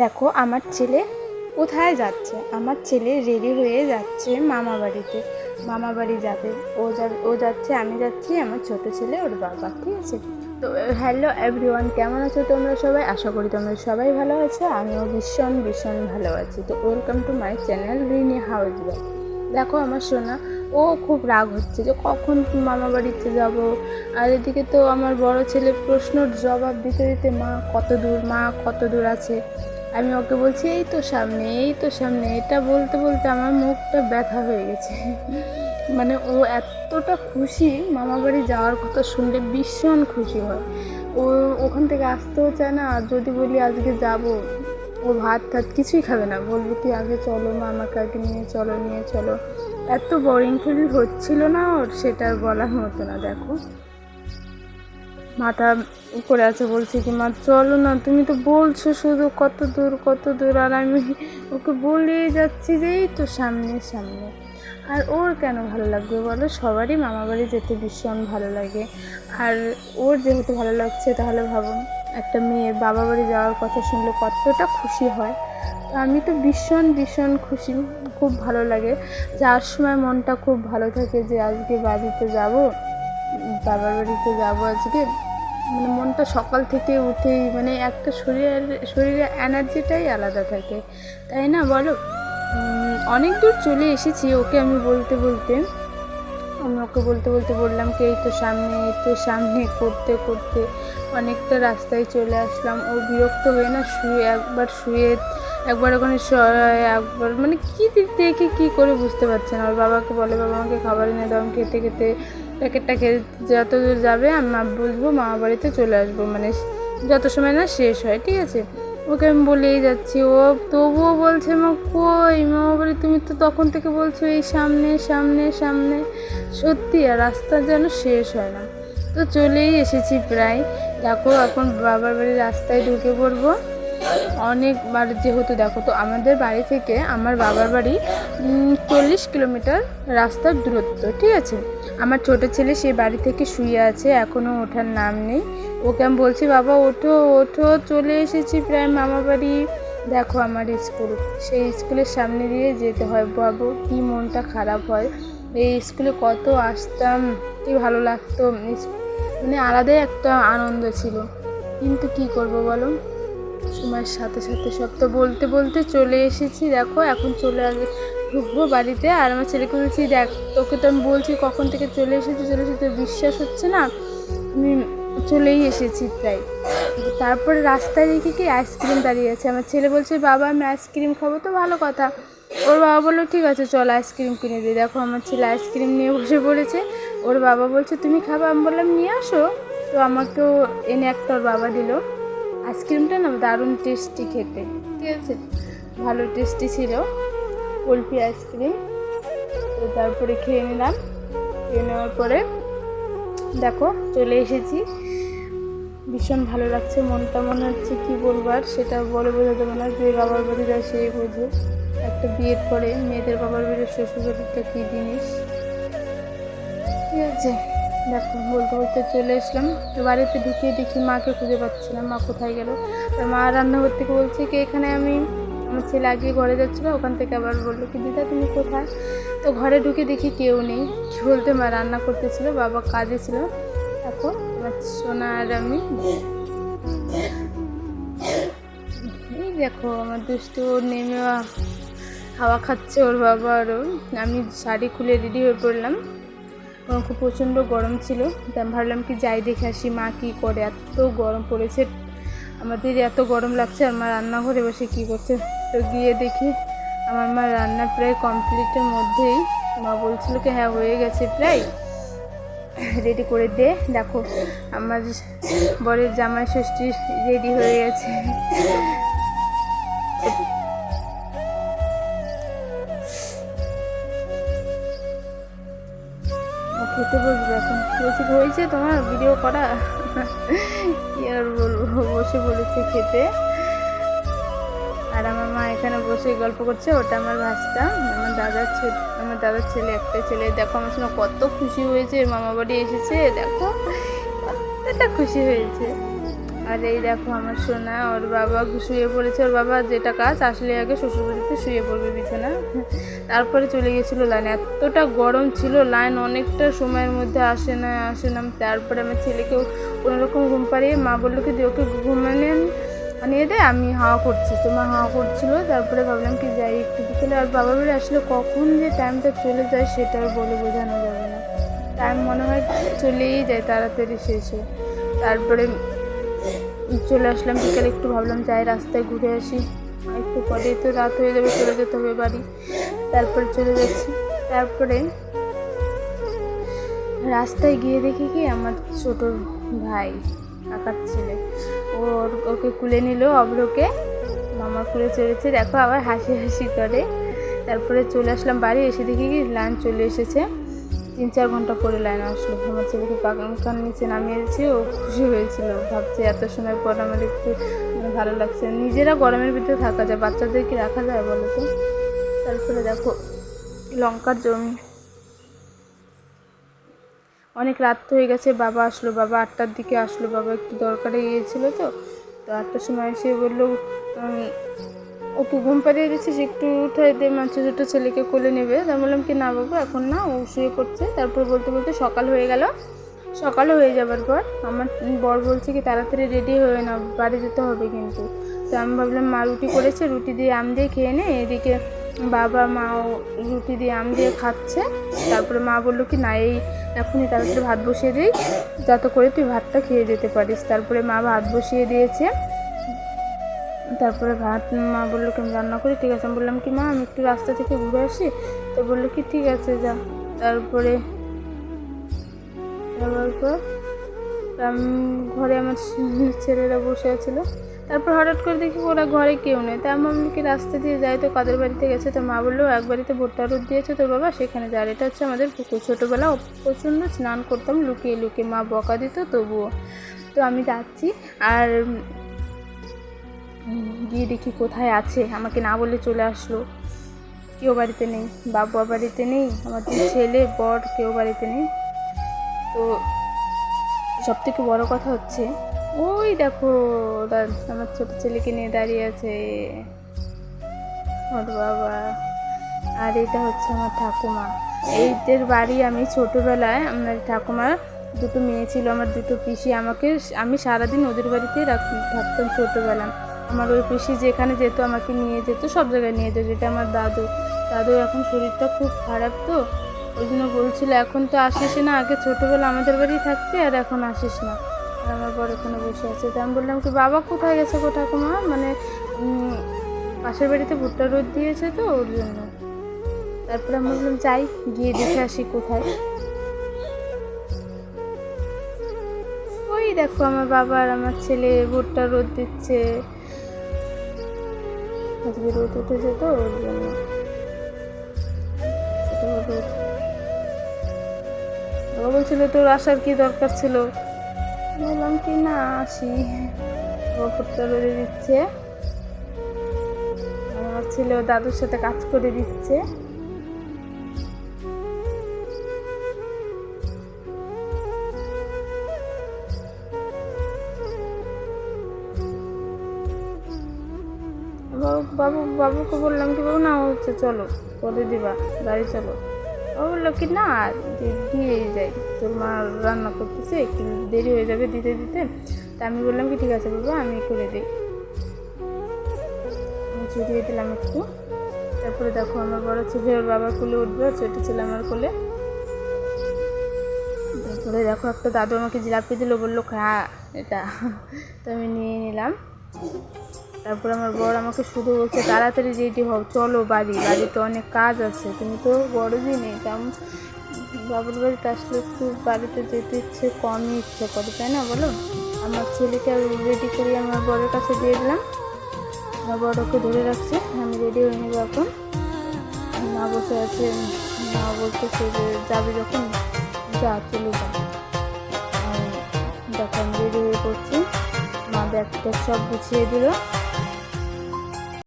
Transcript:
দেখো, আমার ছেলে কোথায় যাচ্ছে? আমার ছেলে রেডি হয়ে যাচ্ছে মামা বাড়িতে। মামা বাড়ি যাবে। ও যাবে ও যাচ্ছে, আমি যাচ্ছি, আমার ছোট ছেলে ওর বাবা, ঠিক আছে? তো হ্যালো এভরিওয়ান কেমন আছো তোমরা সবাই? আশা করি তোমরা সবাই ভালো আছো। আমিও ভীষণ ভীষণ ভালো আছি। তো welcome to my channel Rini house boy দেখো আমার সোনা, ও খুব রাগ হচ্ছে যে কখন মামা বাড়িতে যাব? আর এদিকে তো আমার বড় ছেলে প্রশ্নর জবাব দিতে দিতে মা কত দূর, মা কত দূর আছে? আমি ওকে বলছি, এই তো সামনে, এই তো সামনে। এটা বলতে বলতে আমার মুখটা ব্যথা হয়ে গেছে। মানে ও এতটা খুশি, মামা বাড়ি যাওয়ার কথা শুনলে ভীষণ খুশি হয়। ও ওখান থেকে আসতেও চায় না, আর যদি বলি আজকে যাব, ও ভাত টাত কিছুই খাবে না। বলব কি আগে চলো মা আমাকে আগে নিয়ে চলো নিয়ে চলো। এত বোরিং ফিল হচ্ছিল না ওর, সেটা বলার মতো না, দেখো। মাথা করে আছে বলছে কি, মা, চলো না, তুমি তো বলছো শুধু কত দূর কত দূর, আর আমি ওকে বলেই যাচ্ছি যে এই তো সামনে সামনে। আর ওর কেন ভালো লাগবে বলো? সবারই মামা বাড়ি যেতে ভীষণ ভালো লাগে। আর ওর যেহেতু ভালো লাগছে, তাহলে ভাবুন একটা মেয়ের বাবা বাড়ি যাওয়ার কথা শুনলে কতটা খুশি হয়। আমি তো ভীষণ ভীষণ খুশি, খুব ভালো লাগে। যাওয়ার সময় মনটা খুব ভালো থাকে যে আজকে বাড়িতে যাব, বাবার বাড়িতে যাব আজকে মানে মনটা সকাল থেকে উঠেই মানে একটা শরীরের শরীরে এনার্জিটাই আলাদা থাকে। তাই না? বলো। অনেক দূর চলে এসেছি, ওকে আমি বলতে বলতে। আমি ওকে বলতে বলতে বললাম, কি এই তো সামনে? এই তো সামনে করতে করতে অনেকটা রাস্তায় চলে আসলাম। ও বিরক্ত হয়ে না শুয়ে, একবার শুয়ে, একবার ওখানে একবার মানে কী দিক থেকে কী করে বুঝতে পারছে না। ওর বাবাকে বলে, বাবা, আমাকে খাবার এনে দাও খেতে খেতে প্যাকেটটা খেতে যত দূর যাবে, আমি বুঝব মামা বাড়িতে চলে আসব। মানে যত সময় না শেষ হয়, ঠিক আছে? ওকে আমি বলেই যাচ্ছি। ও তবুও বলছে, মা কই? মামা বাড়ি তুমি তো তখন থেকে বলছো, এই সামনে সামনে সামনে। সত্যি, আর রাস্তা যেন শেষ হয় না। তো চলেই এসেছি প্রায়। দেখো, এখন বাবার বাড়ির রাস্তায় ঢুকে পড়ব। অনেকবার যেহেতু দেখো, তো আমাদের বাড়ি থেকে আমার বাবার বাড়ি চল্লিশ কিলোমিটার রাস্তার দূরত্ব, ঠিক আছে? আমার ছোট ছেলে সেই বাড়ি থেকে শুয়ে আছে এখনও ওঠার নাম নেই। ওকে আমি বলছি, বাবা, ওঠো ওঠো, চলে এসেছি প্রায় মামা বাড়ি। দেখো আমার স্কুল, সেই স্কুলের সামনে দিয়ে যেতে হয়। বাবু, কি মনটা খারাপ হয়। এই স্কুলে কত আসতাম, কি ভালো লাগতো। মানে আলাদাই একটা আনন্দ ছিল। কিন্তু কি করব বলো? সময়ের সাথে সাথে সব তো বলতে বলতে চলে এসেছি। দেখো, এখন চলে ঢুকবো বাড়িতে। আর আমার ছেলেকে বলছি, দেখ, তোকে তো আমি বলছি কখন থেকে চলে এসেছি চলে এসেছি, তোর বিশ্বাস হচ্ছে না? আমি চলেই এসেছি প্রায়। তারপরে রাস্তায় দেখি কি, আইসক্রিম দাঁড়িয়ে আছে। আমার ছেলে বলছে, বাবা, আমি আইসক্রিম খাব তো, ভালো কথা। ওর বাবা বলল, ঠিক আছে, চল আইসক্রিম কিনে দিই দেখো, আমার ছেলে আইসক্রিম নিয়ে বসে পড়েছে। ওর বাবা বলছে, তুমি খাবে? আমি বললাম, নিয়ে আসো। তো আমাকেও এনে একটা ওর বাবা দিল। আইসক্রিমটা না দারুণ টেস্টি খেতে, ঠিক আছে? ভালো টেস্টি ছিল, কুলফি আইসক্রিম। তো তারপরে খেয়ে নিলাম। খেয়ে নেওয়ার পরে দেখো, চলে এসেছি। ভীষণ ভালো লাগছে, মনটা মনে হচ্ছে কী বলব আর সেটা বলে বোঝা যাবে না যে বাবার বাড়ি যায় সে বোঝে। একটা বিয়ের পরে মেয়েদের বাবার বাড়ি শ্বশুর বাড়িটা কী জিনিস? ঠিক আছে। দেখো, বলতে বলতে চলে আসলাম। তো বাড়িতে ঢুকিয়ে দেখি মাকে খুঁজে পাচ্ছিলাম মা কোথায় গেল? তো মা রান্নাঘর থেকে বলছে কি, এখানে আমি আমার ছেলে আগে ঘরে যাচ্ছিল, ওখান থেকে আবার বলল কি, দিদা, তুমি কোথায়? তো ঘরে ঢুকে দেখি কেউ নেই। বলতে মা রান্না করতেছিল, বাবা কাজে ছিল। এখন আমার সোনা আর আমি। এই দেখো, আমার দুষ্টু নেমে হাওয়া খাচ্ছে ওর বাবা আরও। আমি শাড়ি খুলে রেডি হয়ে পড়লাম। খুব প্রচণ্ড গরম ছিল। তাই আমি ভাবলাম কি যাই দেখে আসি, মা কী করে? এত গরম পড়েছে, আমাদের এত গরম লাগছে, আর মা রান্নাঘরে বসে কী করছে? তো গিয়ে দেখি, আমার মা রান্না প্রায় কমপ্লিটের মধ্যেই, মা বলছিল কি হ্যাঁ হয়ে গেছে প্রায়। রেডি করে দে। দেখো, আমার বরের জামাই ষষ্ঠী রেডি হয়ে গেছে। খেতে বসবে এখন। বলছি, হয়েছে তোমার? ভিডিও করা? কি আর বলব? বসে বলেছে খেতে। আর আমার মা এখানে বসে গল্প করছে, ওটা আমার ভাসটা আমার দাদার ছেলে আমার দাদার ছেলে, একটা ছেলে। দেখো, আমার সঙ্গে কত খুশি হয়েছে। মামা বাড়ি এসেছে, দেখো। কতটা খুশি হয়েছে। আর এই দেখো আমার সোনা, ওর বাবা শুয়ে পড়েছে, ওর বাবা যেটা কাজ আসলে আগে শ্বশুরবাড়িতে শুয়ে পড়বে বিছানা তারপরে চলে গেছিল লাইন। এতটা গরম ছিল, লাইন অনেকটা সময়ের মধ্যে আসে না আসে না। তারপরে আমার ছেলেকেও কোনোরকম ঘুম পাড়িয়ে মা বলল কি যে ওকে ঘুমানে আনিয়ে দে, আমি হাওয়া করছি। তোমার হাওয়া করছিল, তারপরে ভাবলাম কি, যাই একটু বিকেলে আর বাবা বাড়ি আসলে কখন যে টাইমটা চলে যায় সেটা বলে বোঝানো যাবে না। টাইম মনে হয় চলেই যায়, তাড়াতাড়ি শেষে তারপরে চলে আসলাম, বিকেলে একটু ভাবলাম যাই, রাস্তায় ঘুরে আসি। একটু পরেই তো রাত হয়ে যাবে, চলে যেতে হবে বাড়ি। তারপরে চলে যাচ্ছি। তারপরে রাস্তায় গিয়ে দেখি কি, আমার ছোট ভাই, কাকার ছেলে। ওর, ওকে কুলে নিল অভ্রকে মামা কুলে চলেছে, দেখো আবার হাসি হাসি করে। তারপরে চলে আসলাম বাড়ি, এসে দেখি কি, লাঞ্চ চলে এসেছে। তিন চার ঘণ্টা পরে লাইন আসলো। আমার ছেলেকে পাকার নিচে নামিয়েছি ও খুশি হয়েছিল। ভাবছে এত সময় পর আমার একটু ভালো লাগছে। নিজেরা গরমের ভিতরে থাকা যায়, বাচ্চাদের কি রাখা যায় বলো তো? তারপরে দেখো, লঙ্কার জমি। অনেক রাত হয়ে গেছে, বাবা আসলো, বাবা আটটার দিকে আসলো, বাবা একটু দরকারে গিয়েছিল তো। তো আটটার সময় এসে বলল ওকে ঘুম পাড়িয়ে দিচ্ছিস একটু উঠে দিয়ে মাছ ছোটো ছেলেকে কোলে নেবে। তা বললাম কি, না বাবা, এখন না, ও শুয়ে পড়ছে। তারপর বলতে বলতে সকাল হয়ে গেল। সকাল হয়ে যাবার পর আমার বর বলছে কি, তাড়াতাড়ি রেডি হয়ে না বাড়ি যেতে হবে কিন্তু। তো আমি ভাবলাম, মা রুটি করেছে, রুটি দিয়ে আম দিয়ে খেয়ে নে। এদিকে বাবা মাও রুটি দিয়ে আম দিয়ে খাচ্ছে। তারপরে মা বলল কি, না, এই এখনই তাড়াতাড়ি ভাত বসিয়ে দিই, যাতে করে তুই ভাতটা খেয়ে যেতে পারিস। তারপরে মা ভাত বসিয়ে দিয়েছে। তারপরে ভাত, মা বলল কি, আমি রান্না করি, ঠিক আছে। আমি বললাম কি, মা, আমি একটু রাস্তা থেকে ঘুরে আসি। তো বলল কি, ঠিক আছে, যা। তারপরে যাওয়ার পর আমি ঘরে আমার ছেলেরা বসে আছিল। তারপর হঠাৎ করে দেখি ওরা ঘরে কেউ নেই। তা আমি কি, রাস্তা দিয়ে যাই তো, কাদের বাড়িতে গেছে? তো মা বলল, এক বাড়িতে ভুট্টা রোদ দিয়েছে তোর বাবা, সেখানে যা। আর এটা হচ্ছে আমাদের পুকুর। ছোটোবেলা প্রচণ্ড স্নান করতাম, লুকিয়ে লুকিয়ে মা বকা দিত তবুও। তো আমি যাচ্ছি, আর গিয়ে দেখি কোথায় আছে। আমাকে না বলে চলে আসলো। কেউ বাড়িতে নেই। বাবা বাড়িতে নেই। আমার ছেলে, বর কেউ বাড়িতে নেই। তো সব থেকে বড় কথা হচ্ছে, ওই দেখো আমার ছোট ছেলেকে নিয়ে দাঁড়িয়ে আছে। ওর বাবা। আর এটা হচ্ছে আমার ঠাকুমা। এইদের বাড়ি আমি ছোটোবেলায় আমার ঠাকুমার দুটো মেয়ে ছিল। আমার দুটো পিসি। আমাকে আমি সারাদিন ওদের বাড়িতেই রাখ- থাকতাম ছোটোবেলা। আমার ওই পিসি যেখানে যেত, আমাকে নিয়ে যেত, সব জায়গায় নিয়ে যেত। যেটা আমার দাদু। দাদু এখন শরীরটা খুব খারাপ তো, ওই জন্য বলছিল, এখন তো আসিস না, আগে ছোটোবেলা আমাদের বাড়ি থাকতে আর এখন আসিস না। আর আমার বড় ওখানে বসে আছে। তো আমি বললাম কি, বাবা কোথায় গেছে গো ঠাকুমা? মানে পাশের বাড়িতে ভুট্টা রোদ দিয়েছে তো, ওর জন্য। তারপরে আমি বললাম, যাই, গিয়ে দেখে আসি কোথায়। ওই দেখো, আমার বাবা আর আমার ছেলে ভুট্টা রোদ দিচ্ছে। আজকে রোদ উঠেছে তো, ওর জন্য। বাবা বলছিল, তোর আসার কি দরকার ছিল? বললাম কি, না, আসি। রোদে দিচ্ছে আমার ছিল দাদুর সাথে কাজ করে দিচ্ছে। বাবু বাবু বাবুকে বললাম কি, বাবু, না হচ্ছে, চলো করে দিবা, গাড়ি চলো। ও বলল কি, না, দি- দিয়েই যাই, তোর মা রান্না করতেছে, একটু দেরি হয়ে যাবে দিতে দিতে। তা আমি বললাম কি, ঠিক আছে বাবা, আমি করে দিই। ছড়িয়ে দিলাম একটু। তারপরে দেখো, আমার বড় ছেলে, ওর বাবার কোলে উঠবে ছোটো ছেলে আমার কোলে। তারপরে দেখো, একটা দাদু আমাকে জিলাপি দিল, বলল, খা, এটা। তো আমি নিয়ে নিলাম। তারপর আমার বর আমাকে শুধু বলছে, তাড়াতাড়ি রেডি হও, চলো বাড়ি, বাড়িতে অনেক কাজ আছে। তুমি তো বড়দিন নেই তেমন বাবুর বাড়িতে আসলে একটু বাড়িতে যেতে ইচ্ছে, কমই ইচ্ছে করে, তাই না বলো? আমার ছেলেকে রেডি করে আমার বরের কাছে দিয়ে দিলাম। আমার বড় ওকে ধরে রাখছে, আমি রেডি হয়ে নেব এখন। মা বসে আছে, মা বলতেছে যে, যাবে যখন, যা, চলে যা। দেখো, আমি রেডি হয়ে পড়ছি। মা ব্যাগটা সব গুছিয়ে দিল।